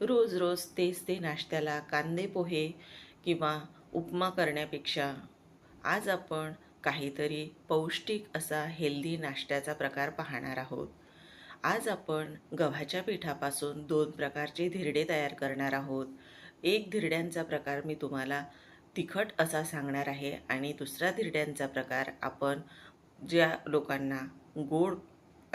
रोज रोज तेच ते नाश्त्याला कांदे पोहे किंवा उपमा करण्यापेक्षा आज आपण काहीतरी पौष्टिक असा हेल्दी नाश्त्याचा प्रकार पाहणार आहोत. आज आपण गव्हाच्या पिठापासून दोन प्रकारचे धिरडे तयार करणार आहोत. एक धिरड्यांचा प्रकार मी तुम्हाला तिखट असा सांगणार आहे आणि दुसरा धिरड्यांचा प्रकार आपण ज्या लोकांना गोड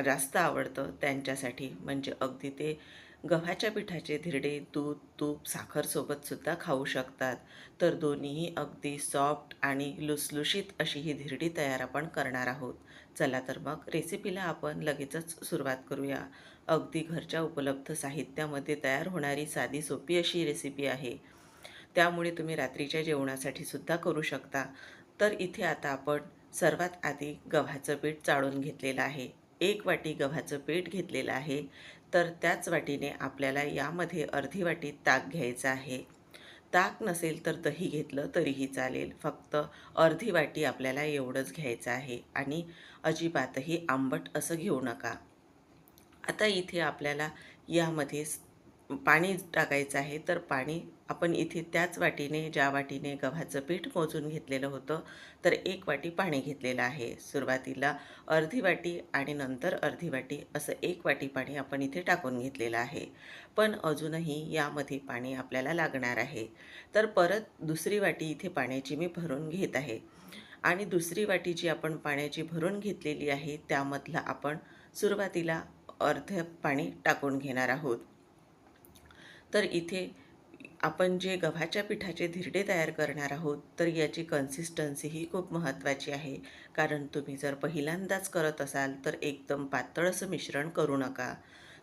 जास्त आवडतं त्यांच्यासाठी म्हणजे अगदी ते गव्हाच्या पिठाचे धिरडे दूध तूप साखरसोबतसुद्धा खाऊ शकतात. तर दोन्हीही अगदी सॉफ्ट आणि लुसलुशीत अशी ही धिरडी तयार आपण करणार आहोत. चला तर मग रेसिपीला आपण लगेचच सुरुवात करूया. अगदी घरच्या उपलब्ध साहित्यामध्ये तयार होणारी साधी सोपी अशी रेसिपी आहे. त्यामुळे तुम्ही रात्रीच्या जेवणासाठी सुद्धा करू शकता. तर इथे आता आपण सर्वात आधी गव्हाचं पीठ चाळून घेतलेलं आहे. एक वाटी गव्हाचं पीठ घेतलेलं आहे. तर त्याच वाटीने आपल्याला यामध्ये अर्धी वाटी ताक घ्यायचं आहे. ताक नसेल तर दही घेतलं तरीही चालेल. फक्त अर्धी वाटी आपल्याला एवढंच घ्यायचं आहे आणि अजिबातही आंबट असं घेऊ नका. आता इथे आपल्याला यामध्ये पाणी टाकायचं आहे तर पाणी आपण इथे त्याच वाटीने ज्या वाटीने गव्हाचं पीठ मोजून घेतलेलं होतं तर एक वाटी पाणी घेतलेलं आहे. सुरुवातीला अर्धी वाटी आणि नंतर अर्धी वाटी असं एक वाटी पाणी आपण इथे टाकून घेतलेलं आहे. पण अजूनही यामध्ये पाणी आपल्याला लागणार आहे. तर परत दुसरी वाटी इथे पाण्याची मी भरून घेत आहे. आणि दुसरी वाटी जी आपण पाण्याची भरून घेतलेली आहे त्यामधलं आपण सुरुवातीला अर्ध पाणी टाकून घेणार आहोत. तर इथे आपण जे गव्हाच्या पिठाचे धिरडे तयार करणार आहोत तर याची कन्सिस्टन्सी ही खूप महत्त्वाची आहे. कारण तुम्ही जर पहिल्यांदाच करत असाल तर एकदम पातळ असं मिश्रण करू नका.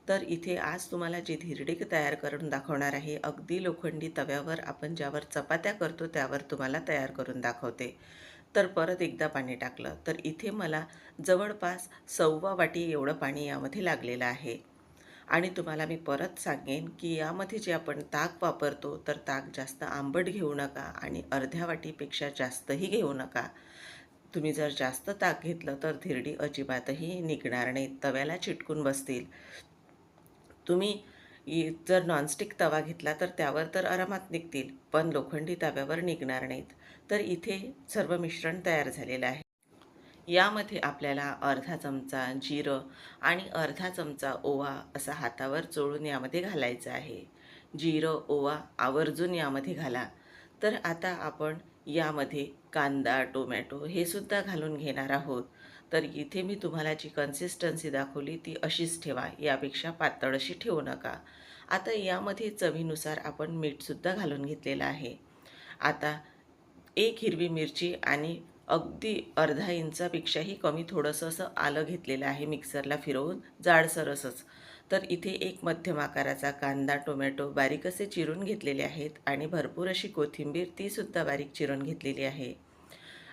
तर इथे आज तुम्हाला जे धिरडे तयार करून दाखवणार आहे अगदी लोखंडी तव्यावर आपण ज्यावर चपात्या करतो त्यावर तुम्हाला तयार करून दाखवते. तर परत एकदा पाणी टाकलं तर इथे मला जवळपास सव्वा वाटी एवढं पाणी यामध्ये लागलेलं आहे. आणि तुम्हाला मी परत सांगेन की यामध्ये जे आपण ताक वापरतो तर ताक जास्त आंबट घेऊ नका आणि अर्ध्या वाटीपेक्षा जास्तही घेऊ नका. तुम्ही जर जास्त ताक घेतलं तर धिरडी अजिबातही निघणार नाही. तव्याला चिटकून बसतील. तुम्ही इ- जर नॉनस्टिक तवा घेतला तर त्यावर तर आरामात निघतील पण लोखंडी तव्यावर निघणार नाहीत. तर इथे सर्व मिश्रण तयार झालेलं आहे. यामध्ये आपल्याला अर्धा चमचा जिरं आणि अर्धा चमचा ओवा असा हातावर चोळून यामध्ये घालायचं आहे. जिरं ओवा आवर्जून यामध्ये घाला. तर आता आपण यामध्ये कांदा टोमॅटो हे सुद्धा घालून घेणार आहोत. तर इथे मी तुम्हाला जी कन्सिस्टन्सी दाखवली ती अशीच ठेवा यापेक्षा पातळ अशी ठेवू नका. आता यामध्ये चवीनुसार आपण मीठसुद्धा घालून घेतलेलं आहे. आता एक हिरवी मिरची आणि अगदी अर्धा इंचापेक्षाही कमी थोडंसं असं आलं घेतलेलं आहे मिक्सरला फिरवून जाडसर असंच तर इथे एक मध्यम आकाराचा कांदा टोमॅटो बारीक असे चिरून घेतलेले आहेत आणि भरपूर अशी कोथिंबीर तीसुद्धा बारीक चिरून घेतलेली आहे.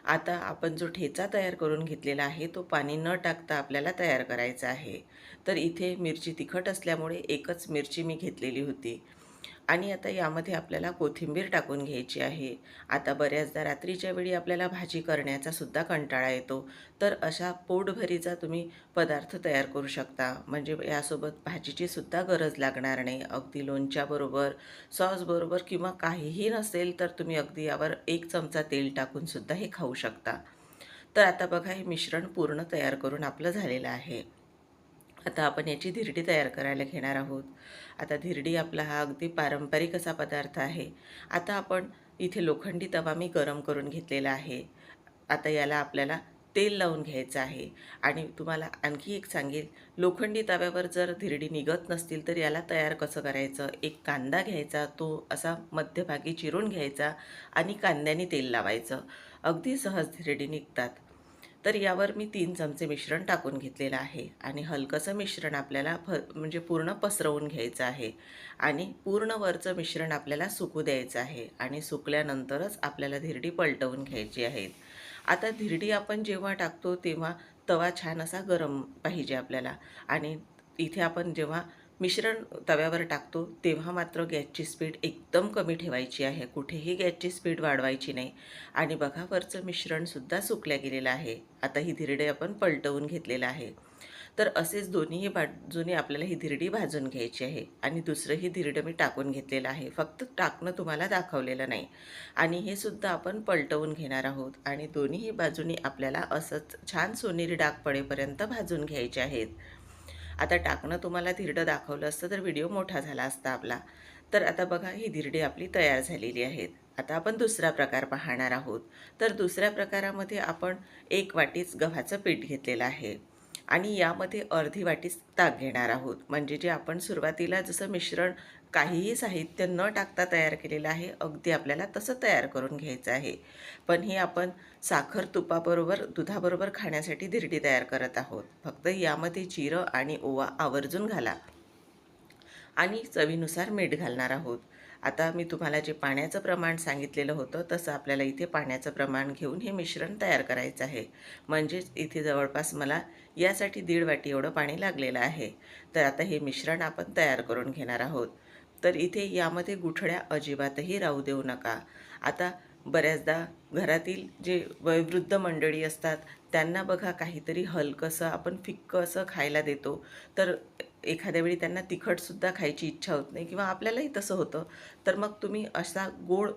आता आपण जो ठेचा तयार करून घेतलेला आहे तो पाणी न टाकता आपल्याला तयार करायचा आहे. तर इथे मिरची तिखट असल्यामुळे एकच मिरची मी घेतलेली होती. आणि आता यामध्ये आपल्याला कोथिंबीर टाकून घ्यायची आहे. आता बऱ्याचदा रात्रीच्या वेळी आपल्याला भाजी करण्याचा सुद्धा कंटाळा येतो. तर अशा पोटभरीचा तुम्ही पदार्थ तयार करू शकता. म्हणजे यासोबत भाजीची सुद्धा गरज लागणार नाही. अगदी लोणच्याबरोबर सॉसबरोबर किंवा काहीही नसेल तर तुम्ही अगदी यावर एक चमचा तेल टाकून सुद्धा हे खाऊ शकता. तर आता बघा हे मिश्रण पूर्ण तयार करून आपलं झालेलं आहे. आता आपण याची धिरडी तयार करायला घेणार आहोत. आता धिरडी आपला हा अगदी पारंपरिक असा पदार्थ आहे. आता आपण इथे लोखंडी तवा मी गरम करून घेतलेला आहे. आता याला आपल्याला तेल लावून घ्यायचं आहे. आणि तुम्हाला आणखी एक सांगेल लोखंडी तव्यावर जर धिरडी निघत नसतील तर याला तयार कसं करायचं? एक कांदा घ्यायचा तो असा मध्यभागी चिरून घ्यायचा आणि कांद्याने तेल लावायचं. अगदी सहज धिरडी निघतात. तर यावर मी तीन चमचे मिश्रण टाकून घेतलेलं आहे आणि हलकंसं मिश्रण आपल्याला भ म्हणजे पूर्ण पसरवून घ्यायचं आहे आणि पूर्ण वरचं मिश्रण आपल्याला सुकू द्यायचं आहे आणि सुकल्यानंतरच आपल्याला धिरडी पलटवून घ्यायची आहेत आता धिरडी आपण जेव्हा टाकतो तेव्हा तवा छान असा गरम पाहिजे आपल्याला आणि इथे आपण जेव्हा मिश्रण तव्यावर टाकतो तेव्हा मात्र गॅसची स्पीड एकदम कमी ठेवायची आहे. कुठेही गॅसची स्पीड वाढवायची नाही. आणि बघा वरचं मिश्रणसुद्धा सुकल्या गेलेलं आहे. आता ही धिरडे आपण पलटवून घेतलेलं आहे. तर असेच दोन्हीही बाजूने आपल्याला ही धिरडी भाजून घ्यायची आहे. आणि दुसरंही धिरडं मी टाकून घेतलेलं आहे. फक्त टाकणं तुम्हाला दाखवलेलं नाही. आणि हे सुद्धा आपण पलटवून घेणार आहोत. आणि दोन्हीही बाजूनी आपल्याला असंच छान सोनेरी डाग पडेपर्यंत भाजून घ्यायचे आहेत. आता टाकणं तुम्हाला धिरडं दाखवलं असतं तर व्हिडिओ मोठा झाला असता आपला. तर आता बघा ही धिरडी आपली तयार झालेली आहेत. आता आपण दुसरा प्रकार पाहणार आहोत. तर दुसऱ्या प्रकारामध्ये आपण एक वाटीच गव्हाचं पीठ घेतलेलं आहे. आणि यामध्ये अर्धी वाटीच ताक घेणार आहोत. म्हणजे जे आपण सुरुवातीला जसं मिश्रण काहीही साहित्य न टाकता तयार केलेलं आहे अगदी आपल्याला तसं तयार करून घ्यायचं आहे. पण हे आपण साखर तुपाबरोबर दुधाबरोबर खाण्यासाठी धिरडी तयार करत आहोत. फक्त यामध्ये जिरं आणि ओवा आवर्जून घाला. आणि चवीनुसार मीठ घालणार आहोत. आता मी तुम्हाला जे पाण्याचं प्रमाण सांगितलेलं होतं तसं आपल्याला इथे पाण्याचं प्रमाण घेऊन हे मिश्रण तयार करायचं आहे. म्हणजेच इथे जवळपास मला यासाठी दीड वाटी एवढं पाणी लागलेलं आहे. तर आता हे मिश्रण आपण तयार करून घेणार आहोत. तर इथे यामध्ये गुठळ्या अजिबातही राहू देऊ नका. आता बऱ्याचदा घरातील जे वयोवृद्ध मंडळी असतात त्यांना बघा काहीतरी हलकंसं आपण फिक्कं असं खायला देतो. तर एखाद्या वेळी त्यांना तिखटसुद्धा खायची इच्छा होत नाही किंवा आपल्यालाही तसं होतं. तर मग तुम्ही असा गोड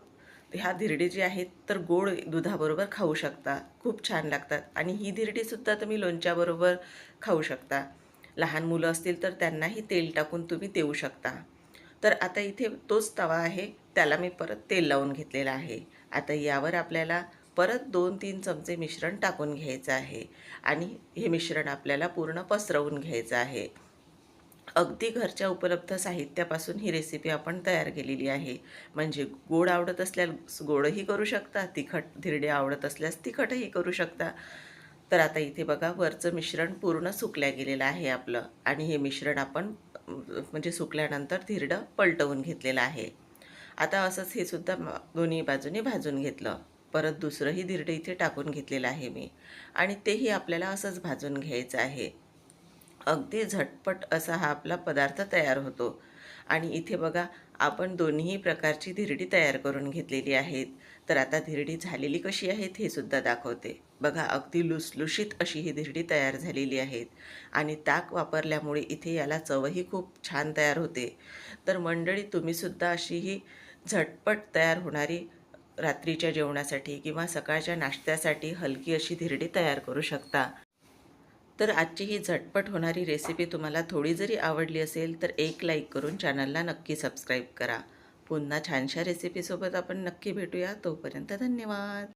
ह्या धिरडी जी आहेत तर गोड दुधाबरोबर खाऊ शकता. खूप छान लागतात. आणि ही धिरडीसुद्धा तुम्ही लोणच्याबरोबर खाऊ शकता. लहान मुलं असतील तर त्यांनाही तेल टाकून तुम्ही देऊ शकता. तर आता इथे तोच तवा आहे त्याला मी परत तेल लावून घेतलेला आहे. आता यावर आपल्याला परत दोन तीन चमचे मिश्रण टाकून घ्यायचं आहे आणि हे मिश्रण आपल्याला पूर्ण पसरवून घ्यायचं आहे. अगदी घरच्या उपलब्ध साहित्यापासून ही रेसिपी आपण तयार केलेली आहे. म्हणजे गोड आवडत असल्यास गोडही करू शकता तिखट धिरडे आवडत असल्यास तिखटही करू शकता. तर आता इथे बघा वरचं मिश्रण पूर्ण सुकल्या गेलेलं आहे आपलं. आणि हे मिश्रण आपण म्हणजे सुकल्यानंतर धिरडं पलटवून घेतलेलं आहे. आता असंच हे सुद्धा दोन्ही बाजूने भाजून घेतलं. परत दुसरंही धिरडं इथे टाकून घेतलेलं आहे मी. आणि तेही आपल्याला असंच भाजून घ्यायचं आहे. अगदी झटपट असा हा आपला पदार्थ तयार होतो. आणि इथे बघा आपण दोन्ही प्रकारची धिरडी तयार करून घेतलेली आहेत. तर आता धिरडी झालेली कशी आहेत हे सुद्धा दाखवते. बघा अगदी लुसलुशीत अशी ही धिरडी तयार झालेली आहेत. आणि ताक वापरल्यामुळे इथे याला चवही खूप छान तयार होते. तर मंडळी तुम्हीसुद्धा अशी ही झटपट तयार होणारी रात्रीच्या जेवणासाठी किंवा सकाळच्या नाश्त्यासाठी हलकी अशी धिरडी तयार करू शकता. तर आजची ही झटपट होणारी रेसिपी तुम्हाला थोडी जरी आवडली असेल तर एक लाईक करून चॅनलला नक्की सबस्क्राईब करा. पुन्हा छानशा रेसिपीसोबत आपण नक्की भेटूया. तोपर्यंत धन्यवाद.